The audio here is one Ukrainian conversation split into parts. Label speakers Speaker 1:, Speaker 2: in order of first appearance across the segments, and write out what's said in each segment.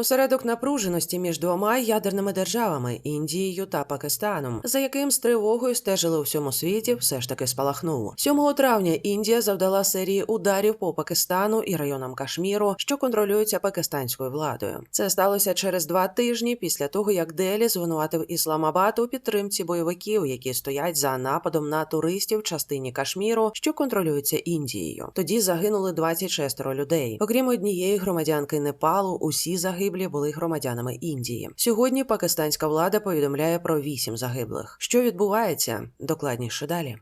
Speaker 1: Осередок напруженості між двома ядерними державами Індією та Пакистаном, за яким з тривогою стежили у всьому світі, все ж таки спалахнув. 7 травня Індія завдала серії ударів по Пакистану і районам Кашміру, що контролюються пакистанською владою. Це сталося через два тижні після того, як Делі звинуватив Ісламабад у підтримці бойовиків, які стоять за нападом на туристів в частині Кашміру, що контролюється Індією. Тоді загинули 26 людей. Окрім однієї громадянки Непалу, усі загиблі були громадянами Індії. Сьогодні пакистанська влада повідомляє про вісім загиблих. Що відбувається? Докладніше далі.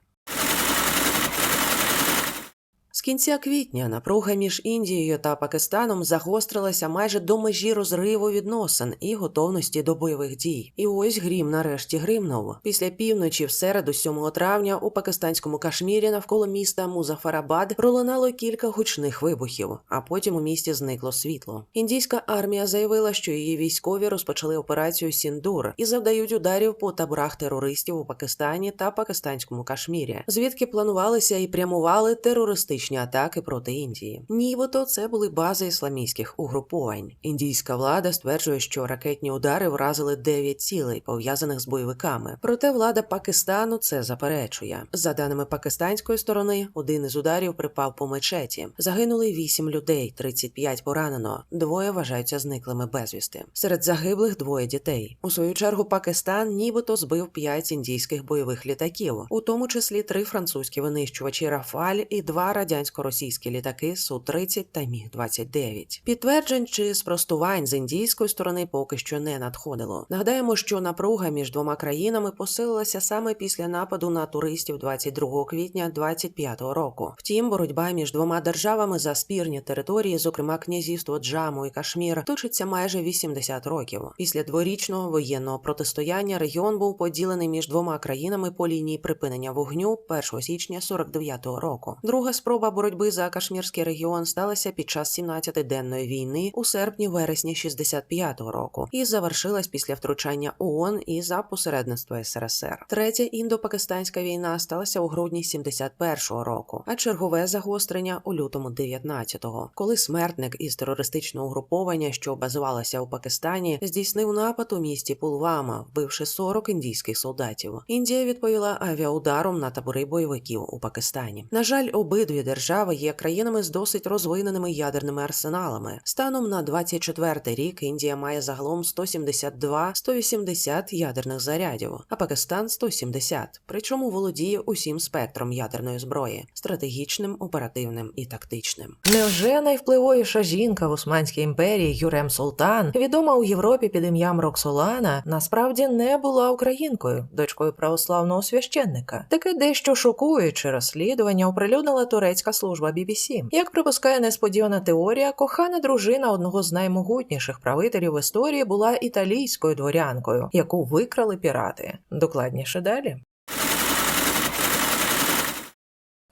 Speaker 1: З кінця квітня напруга між Індією та Пакистаном загострилася майже до межі розриву відносин і готовності до бойових дій. І ось грім нарешті гримнув. Після півночі, в середу, 7 травня, у пакистанському Кашмірі навколо міста Музафарабад пролунало кілька гучних вибухів, а потім у місті зникло світло. Індійська армія заявила, що її військові розпочали операцію Сіндур і завдають ударів по таборах терористів у Пакистані та пакистанському Кашмірі, звідки планувалися і прямували терористичні атаки проти Індії. Нібито це були бази ісламістських угруповань. Індійська влада стверджує, що ракетні удари вразили 9 цілей, пов'язаних з бойовиками. Проте влада Пакистану це заперечує. За даними пакистанської сторони, один із ударів припав по мечеті. Загинули 8 людей, 35 поранено. Двоє вважаються зниклими безвісти. Серед загиблих двоє дітей. У свою чергу Пакистан нібито збив 5 індійських бойових літаків, у тому числі три французькі винищувачі Рафаль і два радянсько-російські літаки Су-30 та Міг-29. Підтверджень чи спростувань з індійської сторони поки що не надходило. Нагадаємо, що напруга між двома країнами посилилася саме після нападу на туристів 22 квітня 25-го року. Втім, боротьба між двома державами за спірні території, зокрема князівство Джаму і Кашмір, точиться майже 80 років. Після дворічного воєнного протистояння регіон був поділений між двома країнами по лінії припинення вогню 1 січня 49-го року. Друга спроба боротьби за Кашмірський регіон сталася під час 17-денної війни у серпні-вересні 65-го року і завершилась після втручання ООН і за посередництва СРСР. Третя індопакистанська війна сталася у грудні 71-го року, а чергове загострення у лютому 19-го, коли смертник із терористичного угруповання, що базувалося у Пакистані, здійснив напад у місті Пулвама, вбивши 40 індійських солдатів. Індія відповіла авіаударом на табори бойовиків у Пакистані. На жаль, обидві держави є країнами з досить розвиненими ядерними арсеналами. Станом на 24-й рік Індія має загалом 172-180 ядерних зарядів, а Пакистан 170, причому володіє усім спектром ядерної зброї стратегічним, оперативним і тактичним. Невже найвпливовіша жінка в Османській імперії Юрем Султан, відома у Європі під ім'ям Роксолана, насправді не була українкою, дочкою православного священника. Таке дещо шокуюче розслідування оприлюднила турецька служба BBC. Як припускає несподівана теорія, кохана дружина одного з наймогутніших правителів в історії була італійською дворянкою, яку викрали пірати. Докладніше далі.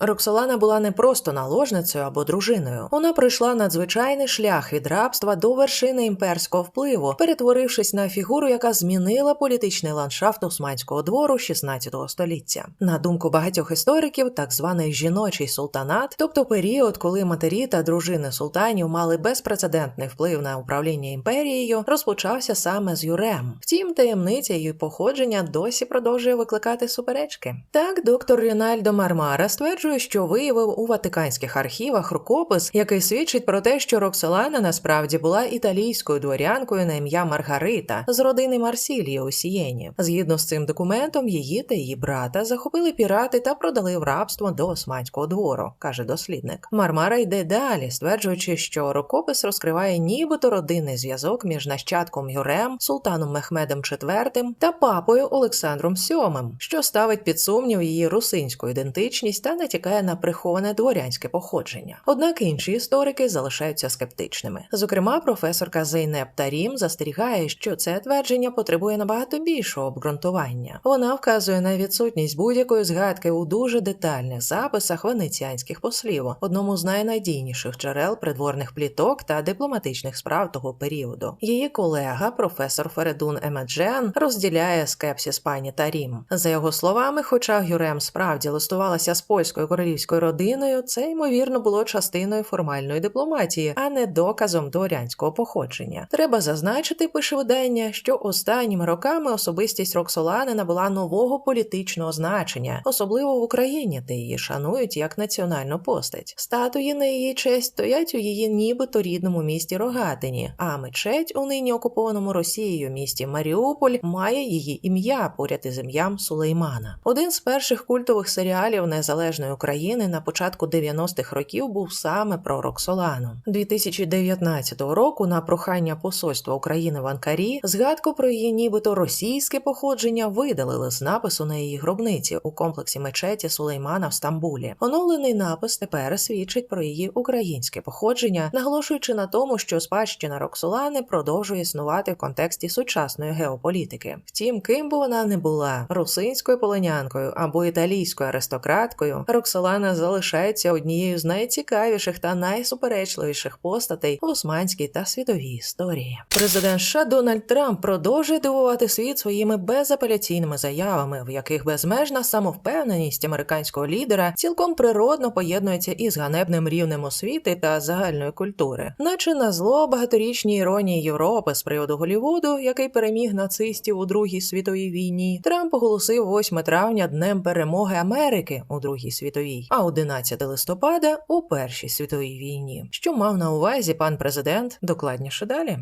Speaker 1: Роксолана була не просто наложницею або дружиною. Вона пройшла надзвичайний шлях від рабства до вершини імперського впливу, перетворившись на фігуру, яка змінила політичний ландшафт Османського двору 16 століття. На думку багатьох істориків, так званий жіночий султанат, тобто період, коли матері та дружини султанів мали безпрецедентний вплив на управління імперією, розпочався саме з Юрем. Втім, таємниця її походження досі продовжує викликати суперечки. Так, доктор Рінальдо Мармара стверджує, що виявив у ватиканських архівах рукопис, який свідчить про те, що Роксолана насправді була італійською дворянкою на ім'я Маргарита з родини Марсілії у Сієні. Згідно з цим документом, її та її брата захопили пірати та продали в рабство до османського двору, каже дослідник. Мармара йде далі, стверджуючи, що рукопис розкриває нібито родинний зв'язок між нащадком Юрем, султаном Мехмедом IV та папою Олександром VII, що ставить під сумнів її русинську ідентичність та натякає на приховане дворянське походження. Однак інші історики залишаються скептичними. Зокрема, професорка Зейнеп Тарім застерігає, що це твердження потребує набагато більшого обґрунтування. Вона вказує на відсутність будь-якої згадки у дуже детальних записах венеціанських послів, одному з найнадійніших джерел придворних пліток та дипломатичних справ того періоду. Її колега, професор Фередун Емеджен, розділяє скепсис пані Тарім. За його словами, хоча Гюрем справді листувалася з польською
Speaker 2: британською королівською родиною, це ймовірно було частиною формальної дипломатії, а не доказом дворянського походження. Треба зазначити, пише видання, що останніми роками особистість Роксолани набула нового політичного значення, особливо в Україні, де її шанують як національну постать. Статуї на її честь стоять у її нібито рідному місті Рогатині, а мечеть у нині окупованому Росією місті Маріуполь має її ім'я поряд із ім'ям Сулеймана. Один з перших культових серіалів незалежної України на початку 90-х років був саме про Роксолану. 2019 року на прохання посольства України в Анкарі згадку про її нібито російське походження видалили з напису на її гробниці у комплексі мечеті Сулеймана в Стамбулі. Оновлений напис тепер свідчить про її українське походження, наголошуючи на тому, що спадщина Роксолани продовжує існувати в контексті сучасної геополітики. Втім, ким би вона не була русинською полонянкою або італійською аристократкою, Роксолана залишається однією з найцікавіших та найсуперечливіших постатей в османській та світовій історії. Президент США Дональд Трамп продовжує дивувати світ своїми безапеляційними заявами, в яких безмежна самовпевненість американського лідера цілком природно поєднується із ганебним рівнем освіти та загальної культури, наче на зло багаторічній іронії Європи з приводу Голівуду, який переміг нацистів у Другій світовій війні, Трамп оголосив 8 травня днем перемоги Америки у Другій світовій, а 11 листопада у Першій світовій війні. Що мав на увазі пан президент докладніше далі.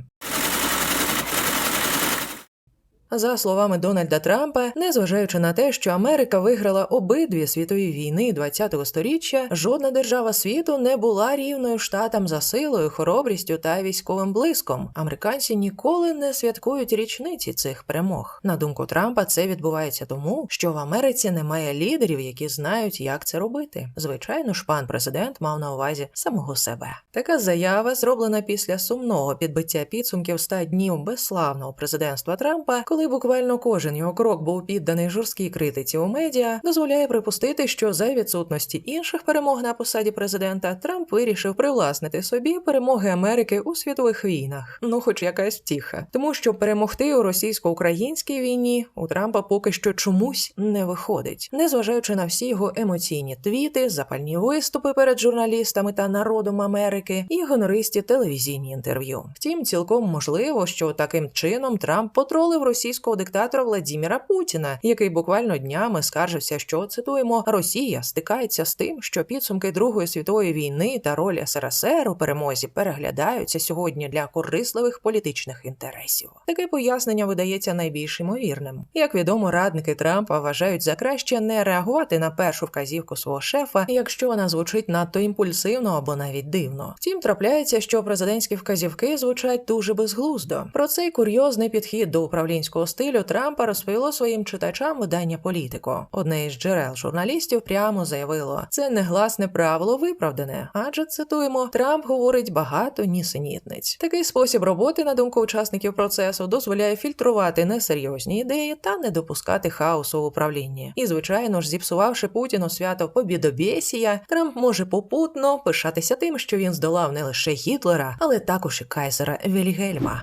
Speaker 2: За словами Дональда Трампа, незважаючи на те, що Америка виграла обидві світові війни ХХ століття, жодна держава світу не була рівною штатам за силою, хоробрістю та військовим блиском. Американці ніколи не святкують річниці цих перемог. На думку Трампа, це відбувається тому, що в Америці немає лідерів, які знають, як це робити. Звичайно ж, пан президент мав на увазі самого себе. Така заява зроблена після сумного підбиття підсумків 100 днів безславного президентства Трампа, коли буквально кожен його крок був підданий жорсткій критиці у медіа, дозволяє припустити, що за відсутності інших перемог на посаді президента Трамп вирішив привласнити собі перемоги Америки у світових війнах. Ну, хоч якась втіха, тому що перемогти у російсько-українській війні у Трампа поки що чомусь не виходить, незважаючи на всі його емоційні твіти, запальні виступи перед журналістами та народом Америки і гонористі телевізійні інтерв'ю. Втім, цілком можливо, що таким чином Трамп потролив російського диктатора Владіміра Путіна, який буквально днями скаржився, що цитуємо Росія стикається з тим, що підсумки Другої світової війни та роль СРСР у перемозі переглядаються сьогодні для корисливих політичних інтересів. Таке пояснення видається найбільш ймовірним. Як відомо, радники Трампа вважають за краще не реагувати на першу вказівку свого шефа, якщо вона звучить надто імпульсивно або навіть дивно. Втім, трапляється, що президентські вказівки звучать дуже безглуздо. Про цей курйозний підхід до управлінського стилю Трампа розповіло своїм читачам видання Політико. Одне із джерел журналістів прямо заявило, це негласне правило виправдане, адже цитуємо, Трамп говорить багато нісенітниць. Такий спосіб роботи, на думку учасників процесу, дозволяє фільтрувати несерйозні ідеї та не допускати хаосу в управлінні. І, звичайно ж, зіпсувавши Путіну свято Побідобєсія, Трамп може попутно пишатися тим, що він здолав не лише Гітлера, але також і кайзера Вільгельма.